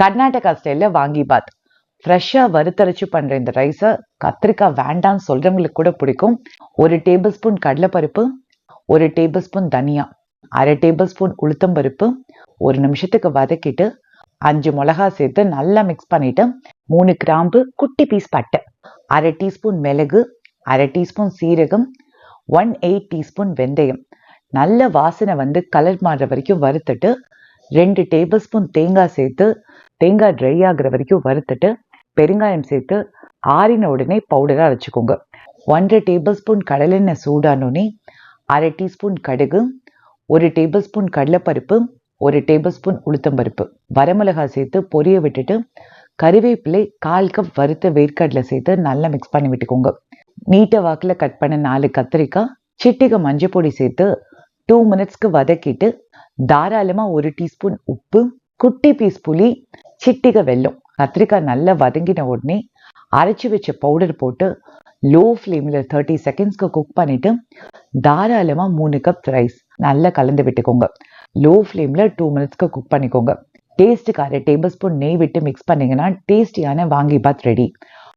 கர்நாடகா ஸ்டைலில் வாங்கி பாத். ஃப்ரெஷ்ஷாக வறுத்தரைச்சு பண்ணுற இந்த ரைஸை கத்திரிக்காய் வேண்டாம்னு சொல்கிறவங்களுக்கு கூட பிடிக்கும். ஒரு டேபிள் ஸ்பூன் கடலைப்பருப்பு ஒரு டேபிள் ஸ்பூன் தனியா அரை டேபிள் ஸ்பூன் உளுத்தம் பருப்பு ஒரு நிமிஷத்துக்கு வதக்கிட்டு அஞ்சு மிளகா சேர்த்து நல்லா மிக்ஸ் பண்ணிட்டு மூணு கிராம்பு குட்டி பீஸ் பட்டை அரை டீஸ்பூன் மிளகு அரை டீஸ்பூன் சீரகம் ஒன் எயிட் டீஸ்பூன் வெந்தயம். நல்ல வாசனை வந்து கலர் மாறுற வரைக்கும் வறுத்துட்டு ரெண்டு டேபிள் ஸ்பூன் தேங்காய் சேர்த்து தேங்காய் ட்ரை ஆகுற வரைக்கும் வறுத்துட்டு பெருங்காயம் சேர்த்து ஆறின உடனே பவுடராக வச்சுக்கோங்க. ஒன்றரை டேபிள் ஸ்பூன் கடலெண்ணெய் சூடானோடனே அரை டீஸ்பூன் கடுகு ஒரு டேபிள் ஸ்பூன் கடலைப்பருப்பு ஒரு டேபிள் ஸ்பூன் உளுத்தம்பருப்பு. வரமிளகாய் சேர்த்து பொரிய விட்டுட்டு கறிவேப்பிலை கால் கப் வறுத்த வேர்க்கடலை சேர்த்து நல்லா மிக்ஸ் பண்ணி விட்டுக்கோங்க. நீட்ட வாக்கில் கட் பண்ண நாலு கத்திரிக்காய் சிட்டிகை மஞ்சள் பொடி சேர்த்து டூ மினிட்ஸ்க்கு வதக்கிட்டு தாராளமாக ஒரு டீஸ்பூன் உப்பு குட்டி பீஸ் புளி சிட்டிகை வெல்லம் கத்திரிக்காய் நல்லா வதங்கின உடனே அரைச்சி வச்ச பவுடர் போட்டு லோ ஃப்ளேமில் தேர்ட்டி செகண்ட்ஸ்க்கு குக் பண்ணிவிட்டு தாராளமாக மூணு கப் ரைஸ் நல்லா கலந்து விட்டுக்கோங்க. லோ ஃப்ளேமில் டூ மினிட்ஸ்க்கு குக் பண்ணிக்கோங்க. டேஸ்ட்டுக்கு அரை டேபிள் ஸ்பூன் நெய் விட்டு மிக்ஸ் பண்ணிங்கன்னா டேஸ்டியான வாங்கி பாத் ரெடி